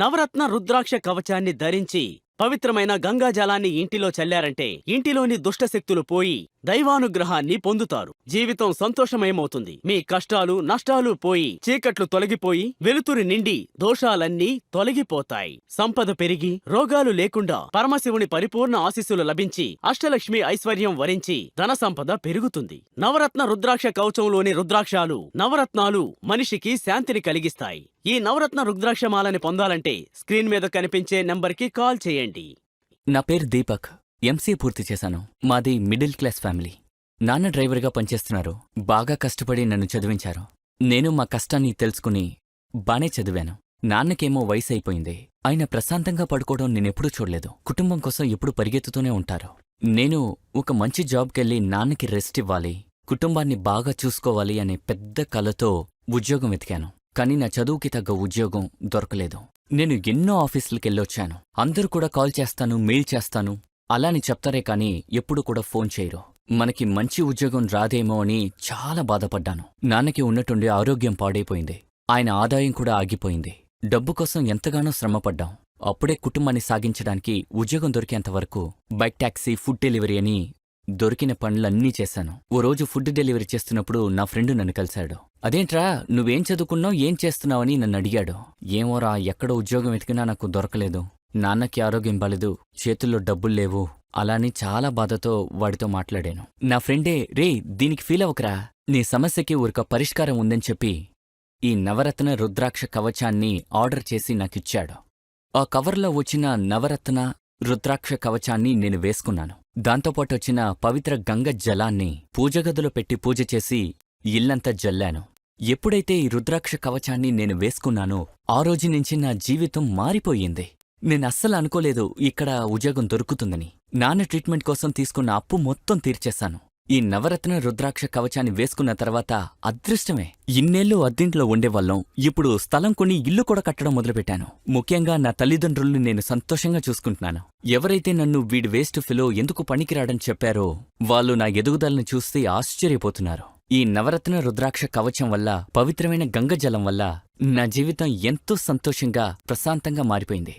నవరత్న రుద్రాక్ష కవచాన్ని ధరించి పవిత్రమైన గంగాజలాన్ని ఇంటిలో చల్లారంటే ఇంటిలోని దుష్టశక్తులు పోయి దైవానుగ్రహాన్ని పొందుతారు. జీవితం సంతోషమయమవుతుంది. మీ కష్టాలు నష్టాలు పోయి చీకట్లు తొలగిపోయి వెలుతురు నిండి దోషాలన్నీ తొలగిపోతాయి. సంపద పెరిగి రోగాలు లేకుండా పరమశివుని పరిపూర్ణ ఆశీస్సులు లభించి అష్టలక్ష్మి ఐశ్వర్యం వరించి ధన సంపద పెరుగుతుంది. నవరత్న రుద్రాక్ష కవచంలోని రుద్రాక్షాలు నవరత్నాలు మనిషికి శాంతిని కలిగిస్తాయి. ఈ నవరత్న రుద్రాక్షమాలని పొందాలంటే స్క్రీన్ మీద కనిపించే నంబర్కి కాల్ చేయండి. నా పేరు దీపక్. ఎంసీఏ పూర్తి చేశాను. మాది మిడిల్ క్లాస్ ఫ్యామిలీ. నాన్న డ్రైవర్గా పనిచేస్తున్నారు. బాగా కష్టపడి నన్ను చదివించారు. నేను మా కష్టాన్ని తెలుసుకుని బానే చదివాను. నాన్నకేమో వయసు అయిపోయింది. ఆయన ప్రశాంతంగా పడుకోవడం నేనెప్పుడూ చూడలేదు. కుటుంబం కోసం ఎప్పుడు పరిగెత్తుతూనే ఉంటారు. నేను ఒక మంచి జాబ్కెళ్ళి నాన్నకి రెస్ట్ ఇవ్వాలి. కుటుంబాన్ని బాగా చూసుకోవాలి అనే పెద్ద కలతో ఉద్యోగం వెతికాను. కానీ నా చదువుకి తగ్గ ఉద్యోగం దొరకలేదు. నేను ఎన్నో ఆఫీసులకెళ్ళొచ్చాను. అందరూ కూడా కాల్ చేస్తాను మెయిల్ చేస్తాను. అలాని చెప్తారే కానీ ఎప్పుడు కూడా ఫోన్ చేయరు. మనకి మంచి ఉద్యోగం రాదేమో అని చాలా బాధపడ్డాను. నాన్నకి ఉన్నట్టుండి ఆరోగ్యం పాడైపోయింది. ఆయన ఆదాయం కూడా ఆగిపోయింది. డబ్బు కోసం ఎంతగానో శ్రమపడ్డాం. అప్పుడే కుటుంబాన్ని సాగించడానికి ఉద్యోగం దొరికేంతవరకు బైక్ టాక్సీ ఫుడ్ డెలివరీ అని దొరికిన పనులన్నీ చేశాను. ఓ రోజు ఫుడ్ డెలివరీ చేస్తున్నప్పుడు నా ఫ్రెండు నన్ను కలిశాడు. అదేంట్రా నువ్వేం చదువుకున్నావు ఏం చేస్తున్నావని నన్ను అడిగాడు. ఏమోరా ఎక్కడ ఉద్యోగం వెతికినా నాకు దొరకలేదు. నాన్నకి ఆరోగ్యం బాలేదు చేతుల్లో డబ్బులు లేవు అలాని చాలా బాధతో వాడితో మాట్లాడాను. నా ఫ్రెండే రే దీనికి ఫీల్ అవ్వకరా. నీ సమస్యకి ఊరిక పరిష్కారం ఉందని చెప్పి ఈ నవరత్న రుద్రాక్ష కవచాన్ని ఆర్డర్ చేసి నాకిచ్చాడు. ఆ కవర్లో వచ్చిన నవరత్న రుద్రాక్ష కవచాన్ని నేను వేసుకున్నాను. దాంతోపాటు వచ్చిన పవిత్ర గంగ జలాన్ని పూజగదిలో పెట్టి పూజ చేసి ఇల్లంతా జల్లాను. ఎప్పుడైతే ఈ రుద్రాక్ష కవచాన్ని నేను వేసుకున్నానో ఆ రోజు నుంచి నా జీవితం మారిపోయింది. నేనస్సలు అనుకోలేదు ఇక్కడ ఉద్యోగం దొరుకుతుందని. నాన్న ట్రీట్మెంట్ కోసం తీసుకున్న అప్పు మొత్తం తీర్చేశాను. ఈ నవరత్న రుద్రాక్ష కవచాన్ని వేసుకున్న తర్వాత అదృష్టమే. ఇన్నేళ్ళు అద్దింట్లో ఉండేవాళ్ళం. ఇప్పుడు స్థలం కొని ఇల్లు కూడా కట్టడం మొదలుపెట్టాను. ముఖ్యంగా నా తల్లిదండ్రుల్ని నేను సంతోషంగా చూసుకుంటున్నాను. ఎవరైతే నన్ను వీడి వేస్ట్ ఫిలో ఎందుకు పనికిరాడని చెప్పారో వాళ్ళు నా ఎదుగుదలను చూస్తే ఆశ్చర్యపోతున్నారు. ఈ నవరత్న రుద్రాక్ష కవచం వల్ల పవిత్రమైన గంగజలం వల్ల నా జీవితం ఎంతో సంతోషంగా ప్రశాంతంగా మారిపోయింది.